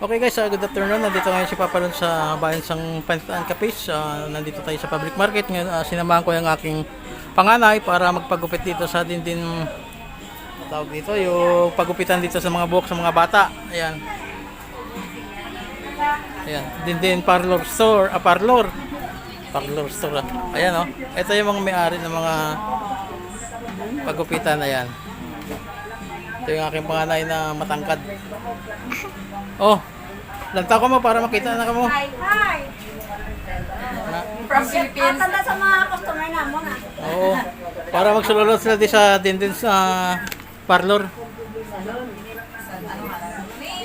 Okay guys, uh, good afternoon. Nandito ngayon si Papa Lon sa bayan sang Pantaan Capis. Uh, nandito tayo sa public market. Ngayon, uh, sinamahan ko yung aking panganay para magpagupit dito sa dindin tawag dito, yung pagupitan dito sa mga buhok sa mga bata. Ayan. Ayan, dindin parlor store, ah, parlor. Parlor store. ah. Ayan oh. Ito yung mga may-ari ng mga pagupitan. Ayan. Ito yung aking panganay na matangkad. Oh, lanta ko mo para makita na ka mo. Hi, hi. Na, From Philippines. Atanda sa mga customer na mo na. oo. Para magsululot sila di sa dindin sa parlor.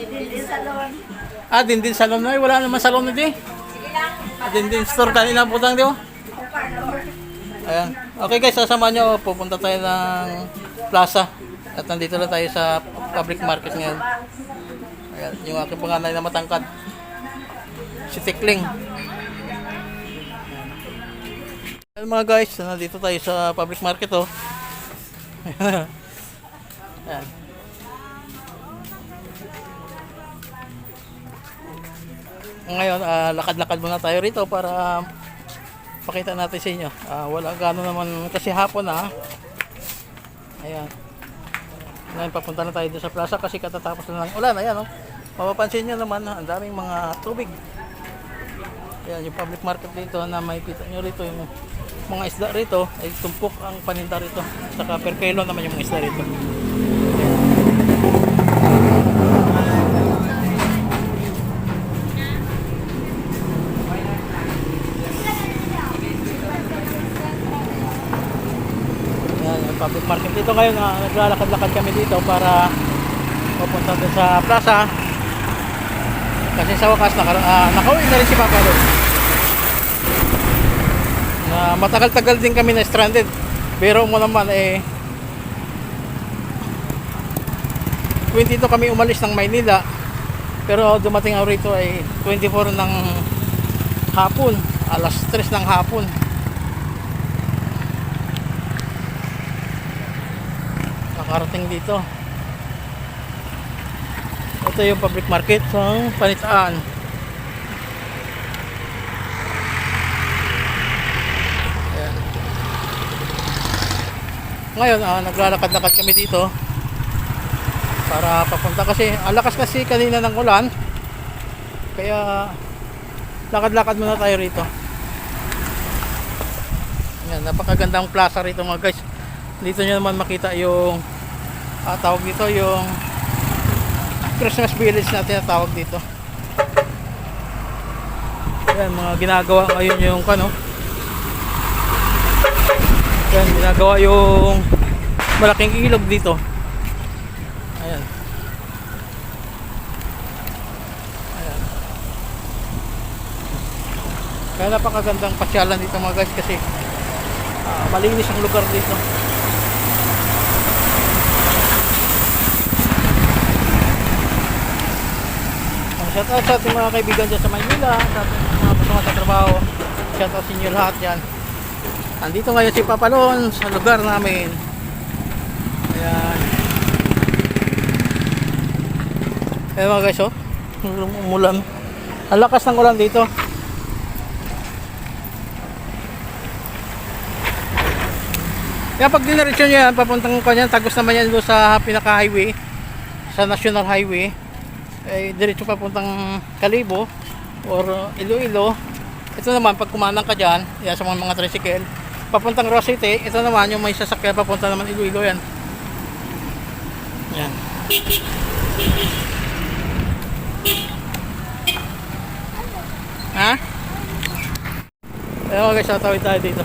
Hindi salon. Ah, dindin salon na. Wala naman salon na di. Sige lang. Ah, dindin store kanina putang di oh. Parlor. Ayan. Okay guys, sasama nyo. Pupunta tayo ng plaza. At nandito na tayo sa public market ngayon. Ayan, yung aking panganay na matangkad. Si Tikling. Ayan mga guys, nandito tayo sa public market oh. Ayan. Ngayon, ah, lakad-lakad muna tayo rito para pakita natin sa inyo. Ah, wala gano'n naman kasi hapon na. Ayan. Ngayon papunta na tayo sa plaza kasi katatapos na ng ulan. Ayan oh. Mapapansin nyo naman, ang daming mga tubig. Ayan, yung public market dito na makikita nyo rito yung mga isda rito ay tumpok ang paninda rito. Saka per kilo naman yung mga isda rito. Public market dito ngayon. Uh, naglalakad-lakad kami dito para papunta doon sa plaza. Kasi sa wakas, naka, uh, nakauwi na rin si Papa doon. Na matagal-tagal din kami na stranded. Pero mo naman eh 22 kami umalis ng Maynila. Pero dumating ako rito ay 24 ng hapon. Alas 3 ng hapon. Nakarating dito. Ito yung public market sa Panitaan. Ayan. ngayon ah, naglalakad-lakad kami dito para papunta kasi ang lakas kasi kanina ng ulan. Kaya lakad-lakad muna tayo rito. Ayan, napakagandang plaza rito mga guys. Dito nyo naman makita yung ah, tawag dito yung Christmas village na tinatawag dito. Yan mga ginagawa ngayon yung kano. Yan ginagawa yung malaking ilog dito. Ayan. Ayan. Kaya napakagandang pasyalan dito mga guys kasi ah, malinis ang lugar dito shout out sa ating mga kaibigan dyan sa Maynila, sa ating mga kasama sa trabaho. Shout out sa inyo lahat yan. Andito ngayon si Papalon sa lugar namin. Ayan. Ayan mga guys, oh. Umulan. Ang lakas ng ulan dito. Kaya pag diniretso nyo yan, papuntang kanyan, tagos naman yan doon sa pinaka-highway, sa National Highway eh, diretso papuntang Kalibo or Iloilo ito naman pag kumanang ka dyan yan sa mga mga tricycle papuntang Rosite ito naman yung may sasakyan papunta naman Iloilo yan yan ha? Ayun guys, tatawid tayo dito.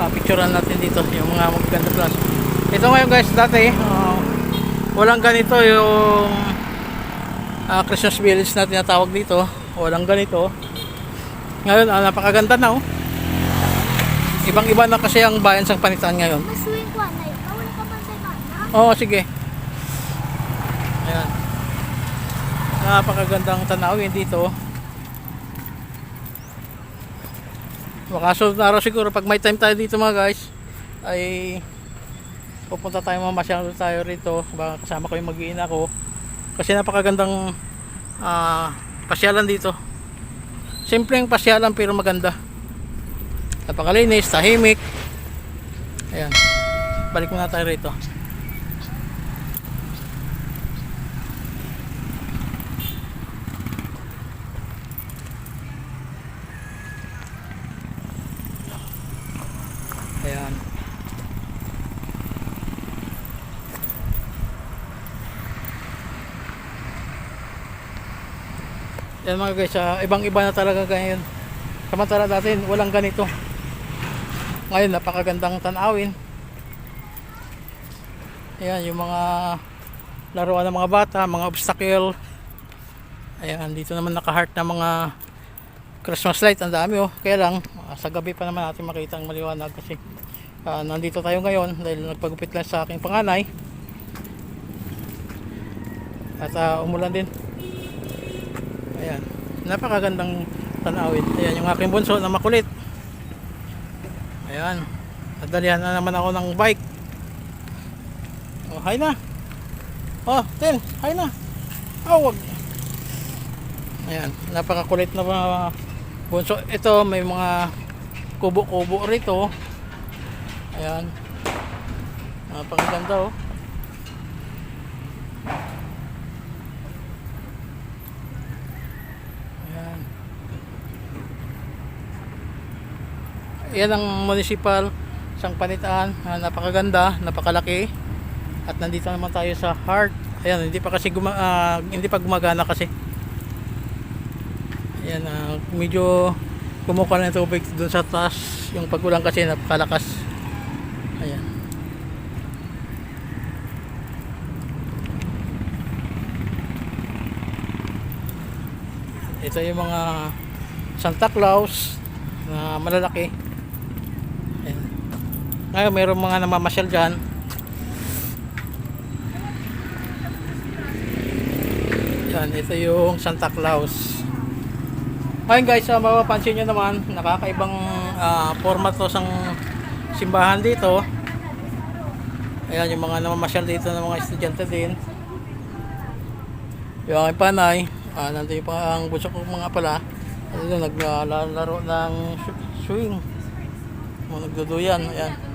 Ah, picturean natin dito yung mga magaganda plus. Ito ngayon guys, dati ah, walang ganito yung ah, Christmas village na tinatawag dito. Walang ganito. Ngayon, ah, napakaganda na oh. Ibang-iba na kasi ang bayan sa Panitan ngayon. Sa Oo, sige. Ayan. Napakagandang tanawin dito. Baka sunod na araw siguro pag may time tayo dito mga guys ay pupunta tayo mamasyal tayo rito baka kasama ko yung mag-iina ko kasi napakagandang ah, pasyalan dito. Simpleng pasyalan pero maganda. Napakalinis, tahimik. Ayan. Balik muna tayo rito. Ayan. Yan mga guys, ah, ibang iba na talaga ngayon. Samantala dati walang ganito. Ngayon napakagandang tanawin. Ayan, yung mga laruan ng mga bata, mga obstacle. Ayan, dito naman naka-heart na mga Christmas light, ang dami oh. Kaya lang, ah, sa gabi pa naman natin makita ang maliwanag kasi ah, nandito tayo ngayon dahil nagpagupit lang sa aking panganay. At ah, umulan din. Ayan. Napakagandang tanawin. Ayan yung aking bunso na makulit. Ayan. Nadalihan na naman ako ng bike. Oh, hi na. Oh, Tin, hi na. Oh. Ayan, napakakulit na mga bunso. Ito, may mga kubo-kubo rito. Ayan. Napakaganda oh. Ayan. Yan ang municipal Sangpanitaan. Ah, napakaganda, napakalaki. At nandito naman tayo sa heart. Ayan, hindi pa kasi guma, ah, hindi pa gumagana kasi. Ayan, ah, medyo kumukuha ng tubig doon sa taas. Yung pagulang kasi napakalakas. Ayan. Ito yung mga Santa Claus na malalaki. Ngayon, mayroong mga namamasyal dyan. Yan, ito yung Santa Claus. Ngayon guys, uh, mapapansin nyo naman, nakakaibang ah, format to sang simbahan dito. Ayan, yung mga namamasyal dito ng mga estudyante din. Yung aking panay, ah, nandun yung ang bunso ko mga pala. Ano naglalaro ng sw- swing. Mga nagduduyan, ayan.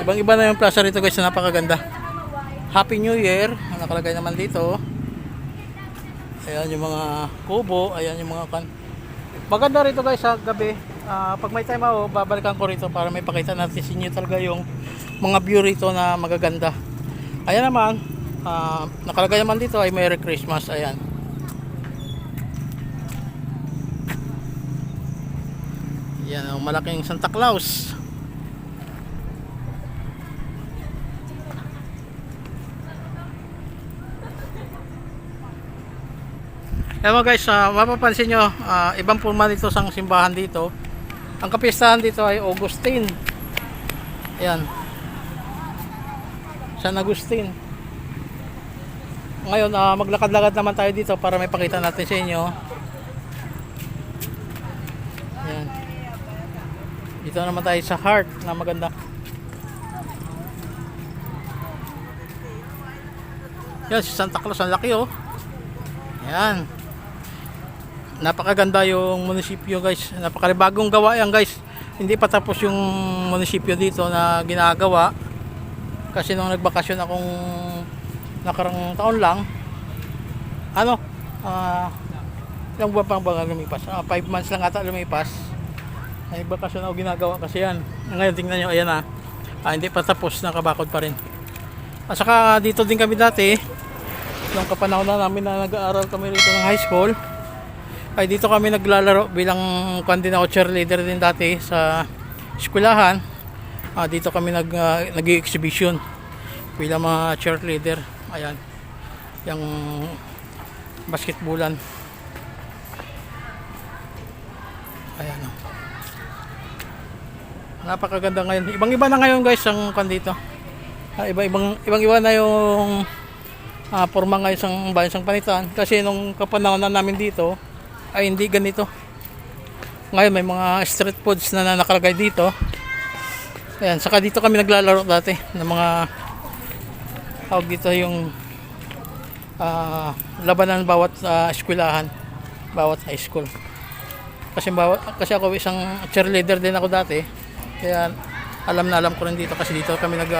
Ibang iba na yung plaza rito guys, na napakaganda. Happy New Year, ang nakalagay naman dito. Ayan yung mga kubo, ayan yung mga kan. Maganda rito guys sa gabi. Ah, pag may time ako, babalikan ko rito para may pakita natin sa inyo talaga yung mga view rito na magaganda. Ayan naman, ah, nakalagay naman dito ay Merry Christmas, ayan. Yan ang malaking Santa Claus. Ayan mga guys, ah, mapapansin nyo, ah, ibang forma nito sa simbahan dito. Ang kapistahan dito ay Augustine. Ayan. San Agustin. Ngayon, ah, maglakad-lakad naman tayo dito para may pakita natin sa inyo. Ayan. Dito naman tayo sa heart na maganda. Yan, si Santa Claus, ang laki oh. Ayan. Napakaganda yung munisipyo guys. Napakalibagong gawa yan guys. Hindi pa tapos yung munisipyo dito na ginagawa. Kasi nung nagbakasyon akong nakarang taon lang, ano, ah, ilang buwan pang ba lumipas? Ah, five months lang ata lumipas. Ay, bakasyon ako ginagawa kasi yan. Ngayon tingnan nyo, ayan ah. Ah, hindi pa tapos, nakabakod pa rin. At saka dito din kami dati, nung kapanahon na namin na nag-aaral kami rito ng high school, ay dito kami naglalaro bilang kwan din ako cheerleader din dati sa eskwelahan. Ah, dito kami nag uh, nag-exhibition bilang mga cheerleader. Ayan. Yung basketballan. Ayan. oh. Napakaganda ngayon. Ibang-iba na ngayon guys ang kwan dito. Ah, iba-ibang ibang-iba na yung ah, forma ngayon sa bayan sang panitan kasi nung kapanahon na namin dito ay hindi ganito. Ngayon may mga street foods na, na nakalagay dito. Ayan, saka dito kami naglalaro dati ng mga tawag dito yung ah, labanan bawat ah, eskwelahan, bawat high school. Kasi bawat kasi ako isang cheerleader din ako dati. Kaya alam na alam ko rin dito kasi dito kami nag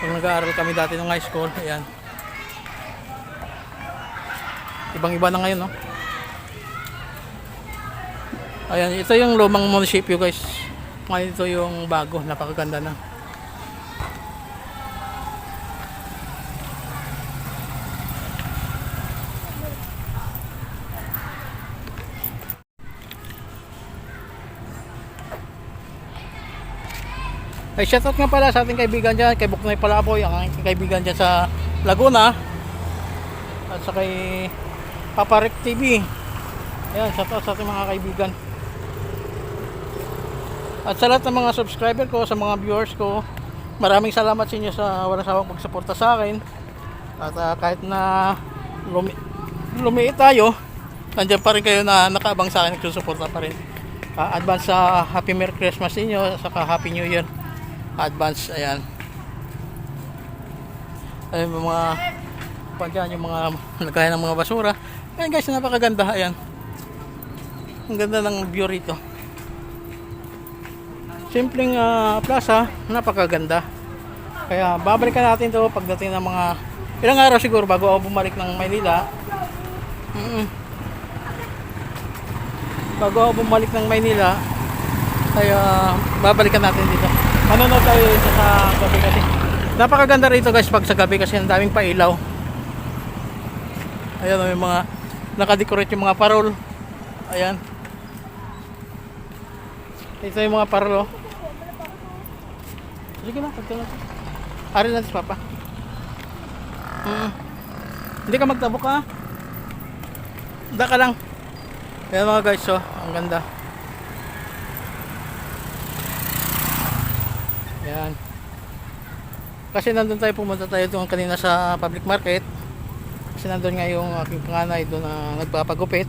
nung nag-aaral kami dati nung high school. Ayan. Ibang-iba na ngayon, no? Ayan, ito yung lumang munisipyo, guys. Ngayon ito yung bago, napakaganda na. Ay, shoutout nga pala sa ating kaibigan dyan, kay Buknoy Palaboy, ang aking kaibigan dyan sa Laguna. At sa kay Papa Rick TV. Ayan, shoutout sa ating mga kaibigan. At sa lahat ng mga subscriber ko, sa mga viewers ko, maraming salamat sa inyo sa walang sawang pagsuporta sa akin. At ah, kahit na lumi lumiit tayo, nandiyan pa rin kayo na nakaabang sa akin, nagsusuporta pa rin. Ah, advance sa Happy Merry Christmas inyo, saka Happy New Year. Advance, ayan. Ayun, mga pa dyan, yung mga lagayan ng mga basura. Ayan guys, napakaganda, ayan. Ang ganda ng view rito. Simpleng ah, plaza, napakaganda. Kaya babalikan natin to pagdating ng mga ilang araw siguro bago ako bumalik ng Maynila. Mm Bago ako bumalik ng Maynila, kaya babalikan natin dito. Manonood tayo dito sa gabi kasi. Napakaganda rito guys pag sa gabi kasi ang daming pailaw. Ayan may mga nakadecorate yung mga parol. Ayan. Ito yung mga parol oh. Sige na, na. Ari na si Papa. Mm. Hindi ka magtabok ha. Da ka lang. Ayan mga guys, oh. Ang ganda. Ayan. Kasi nandun tayo pumunta tayo doon kanina sa public market. Kasi nandun nga yung aking panganay doon na nagpapagupit.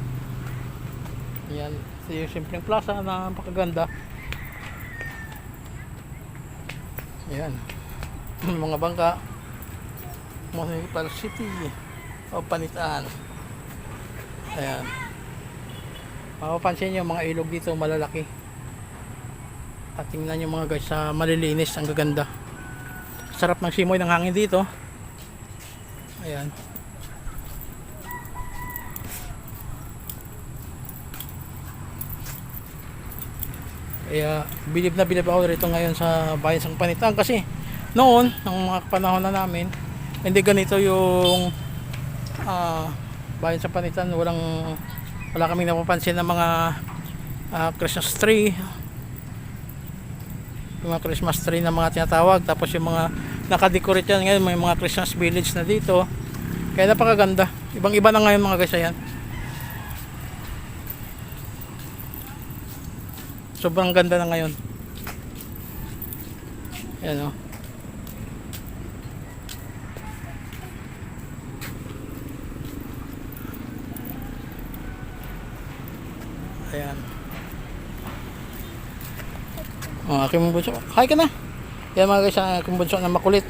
Ayan. Ito yung simpleng plaza na napakaganda. Ayan. mga bangka. Municipal City o Panitaan. Ayan. Mapapansin nyo mga ilog dito malalaki. At tingnan nyo mga guys sa malilinis ang gaganda. Sarap ng simoy ng hangin dito. Ayan. Kaya bilib na bilib ako rito ngayon sa bayan ng Panitan kasi noon, ng mga panahon na namin, hindi ganito yung ah, bayan sa Panitan, walang wala kaming napapansin ng mga ah, Christmas tree. Mga Christmas tree na mga tinatawag. Tapos yung mga nakadecorate yan ngayon may mga Christmas village na dito. Kaya napakaganda. Ibang iba na ngayon mga guys ayan sobrang ganda na ngayon. Ayan o ayan. Ang aking bunso hi ka na. Yan mga guys ang aking bunso na makulit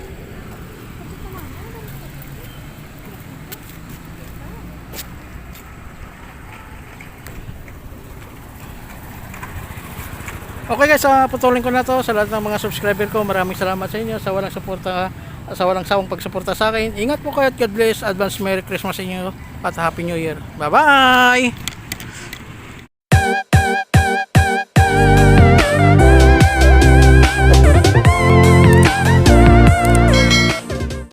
Okay guys, uh, putulin ko na to sa lahat ng mga subscriber ko. Maraming salamat sa inyo sa walang suporta sa walang sawang pagsuporta sa akin. Ingat po kayo at God bless. Advance Merry Christmas sa inyo at Happy New Year. Bye-bye!